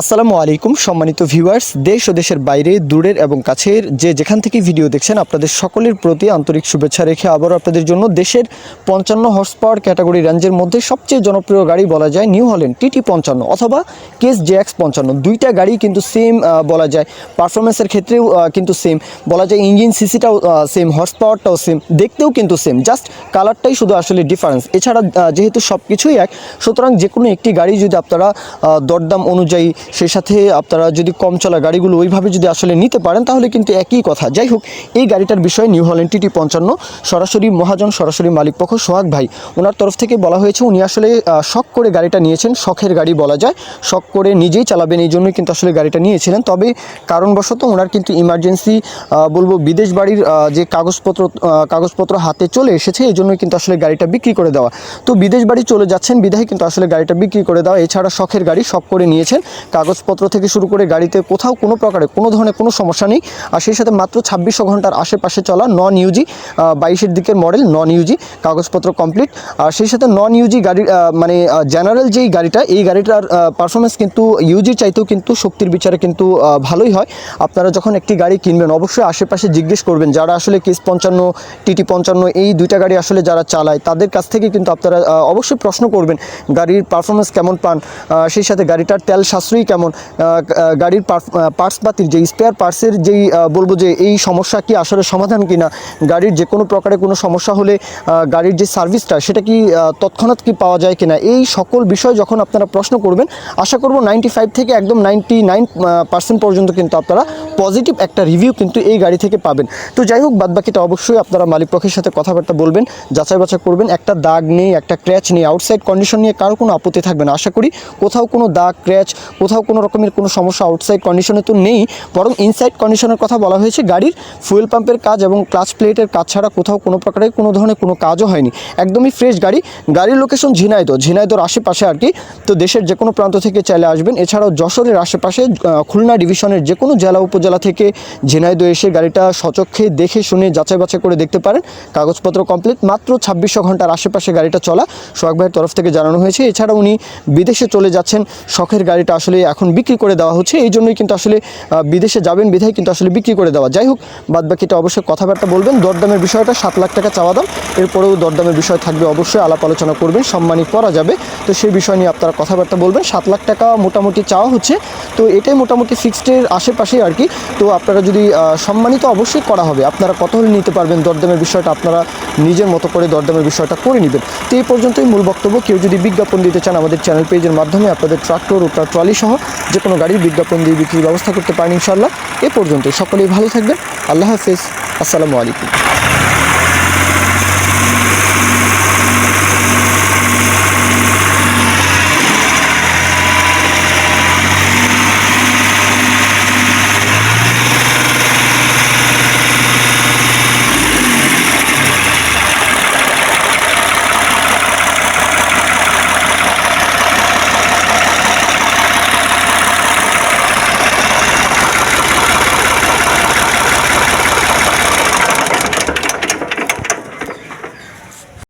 আসসালামু আলাইকুম, সম্মানিত ভিউয়ার্স দেশ ও দেশের বাইরে, দূরের এবং কাছের যে যেখান থেকে ভিডিও দেখছেন, আপনাদের সকলের প্রতি আন্তরিক শুভেচ্ছা রেখে আবারও আপনাদের জন্য দেশের পঞ্চান্ন হর্স পাওয়ার ক্যাটাগরি রেঞ্জের মধ্যে সবচেয়ে জনপ্রিয় গাড়ি বলা যায় নিউ হল্যান্ড টিটি পঞ্চান্ন অথবা কেস জেএক্স পঞ্চান্ন। দুইটা গাড়ি কিন্তু সেম বলা যায়। পারফরমেন্সের ক্ষেত্রেও কিন্তু সেম বলা যায় ইঞ্জিন সিসিটাও সেম হর্স পাওয়ারটাও সেম দেখতেও কিন্তু সেম জাস্ট কালারটাই শুধু আসলে ডিফারেন্স এছাড়া যেহেতু সব কিছুই এক, সুতরাং যে কোনো একটি গাড়ি যদি আপনারা দরদাম অনুযায়ী সেই সাথে আপনারা যদি কম চলা গাড়িগুলো ওইভাবে যদি আসলে নিতে পারেন, তাহলে কিন্তু একই কথা। যাই হোক, এই গাড়িটার বিষয়ে নিউ হল্যান্ড টিটি পঞ্চান্ন সরাসরি মহাজন সরাসরি মালিক পক্ষ সোহাগ ভাই, ওনার তরফ থেকে বলা হয়েছে উনি আসলে শখ করে গাড়িটা নিয়েছেন, শখের গাড়ি বলা যায়। শখ করে নিজেই চালাবেন, এই জন্যই কিন্তু আসলে গাড়িটা নিয়েছিলেন। তবে কারণবশত ওনার কিন্তু ইমার্জেন্সি বলব বিদেশ বাড়ির যে কাগজপত্র কাগজপত্র হাতে চলে এসেছে, এই জন্যই কিন্তু আসলে গাড়িটা বিক্রি করে দেওয়া। তো বিদেশ বাড়ি চলে যাচ্ছেন বিধায় কিন্তু আসলে গাড়িটা বিক্রি করে দেওয়া। এছাড়া শখের গাড়ি শখ করে নিয়েছেন। কাগজপত্র থেকে শুরু করে গাড়িতে কোথাও কোনো প্রকারে কোনো ধরনের কোনো সমস্যা নেই। আর সেই সাথে মাত্র ছাব্বিশশো ঘণ্টার আশেপাশে চলা নন ইউজি বাইশের দিকের মডেল নন ইউজি কাগজপত্র কমপ্লিট আর সেই সাথে নন ইউজি আহ, মানে জেনারেল যেই গাড়িটা এই গাড়িটার পারফরমেন্স কিন্তু ইউজির চাইতেও কিন্তু শক্তির বিচারে কিন্তু ভালোই হয়। আপনারা যখন একটি গাড়ি কিনবেন অবশ্যই আশেপাশে জিজ্ঞেস করবেন যারা আসলে কেস পঞ্চান্ন টিটি পঞ্চান্ন এই দুইটা গাড়ি আসলে যারা চালায় তাদের কাছ থেকে কিন্তু আপনারা অবশ্যই প্রশ্ন করবেন গাড়ির পারফরমেন্স কেমন পান। সেই সাথে গাড়িটার তেল সাশ্রয়ী কেমন আহ, আহ, গাড়ির পার্টস পাতির যে স্পেয়ার পার্টসের যেই বলব যে এই সমস্যা কি আসলে সমাধান কিনা গাড়ির যে কোনো প্রকারে কোনো সমস্যা হলে গাড়ির যে সার্ভিসটা সেটা কি তৎক্ষণাৎ কি পাওয়া যায় কিনা এই সকল বিষয় যখন আপনারা প্রশ্ন করবেন আশা করব নাইনটি ফাইভ থেকে একদম নাইনটি নাইন পার্সেন্ট পর্যন্ত কিন্তু আপনারা পজিটিভ একটা রিভিউ কিন্তু এই গাড়ি থেকে পাবেন। তো যাই হোক বাদবাকিটা অবশ্যই আপনারা মালিক পক্ষের সাথে কথাবার্তা বলবেন যাচাই বাছাই করবেন একটা দাগ নেই একটা ক্র্যাচ নেই আউটসাইড কন্ডিশন নিয়ে কারও কোনো আপত্তি থাকবে না। আশা করি কোথাও কোনো দাগ ক্র্যাচ কোথাও কোনো রকমের কোনো সমস্যা আউটসাইড কন্ডিশনে তো নেই, বরং ইনসাইড কন্ডিশনের কথা বলা হয়েছে গাড়ির ফুয়েল পাম্পের কাজ এবং ক্লাচ প্লেটের কাজ ছাড়া কোথাও কোনো প্রকারের কোনো ধরনের কোনো কাজও হয়নি। একদমই ফ্রেশ গাড়ি। গাড়ির লোকেশন ঝিনাইদহ, ঝিনাইদহর আশেপাশে আর কি। তো দেশের যে কোনো প্রান্ত থেকে চাইলে আসবেন। এছাড়াও যশোরের আশেপাশে খুলনা ডিভিশনের যে কোনো জেলা উপজেলা থেকে ঝিনাইদহ এসে গাড়িটা সচক্ষে দেখে শুনে যাচাই বাছাই করে দেখতে পারেন। কাগজপত্র কমপ্লিট মাত্র ছাব্বিশশো ঘণ্টার আশেপাশে গাড়িটা চলা। সোহাগ ভাইয়ের তরফ থেকে জানানো হয়েছে। এছাড়া উনি বিদেশে চলে যাচ্ছেন। শখের গাড়িটা আসলে এখন বিক্রি করে দেওয়া হচ্ছে। এই জন্যই কিন্তু আসলে বিদেশে যাবেন, বিধায় কিন্তু আসলে বিক্রি করে দেওয়া। যাই হোক, বাদ বাকিটা অবশ্যই কথাবার্তা বলবেন। দরদামের বিষয়টা সাত লাখ টাকা চাওয়া দাম। এরপরেও দরদামের বিষয় থাকবে অবশ্যই, আলাপ আলোচনা করবেন সম্মানী করা যাবে। তো সেই বিষয় নিয়ে আপনারা কথাবার্তা বলবেন। সাত লাখ টাকা মোটামুটি চাওয়া হচ্ছে। তো এটাই মোটামুটি ফিক্সডের আশেপাশেই আর কি। তো আপনারা যদি সম্মানিত অবশ্যই করা হবে। আপনারা কত হলে নিতে পারবেন? দরদামের বিষয়টা আপনারা নিজের মতো করে দরদামের বিষয়টা করে নেবেন। তো এই পর্যন্তই মূল বক্তব্য। কেউ যদি বিজ্ঞাপন দিতে চান আমাদের চ্যানেল পেজের মাধ্যমে, আপনাদের ট্রাক্টর ও ট্রলি সহ যে কোনো গাড়ির বিজ্ঞাপন দিয়ে বিক্রির ব্যবস্থা করতে পারেন ইনশাল্লাহ এ পর্যন্ত সকলেই ভালো থাকবেন। আল্লাহ হাফিজ। আসসালামু আলাইকুম।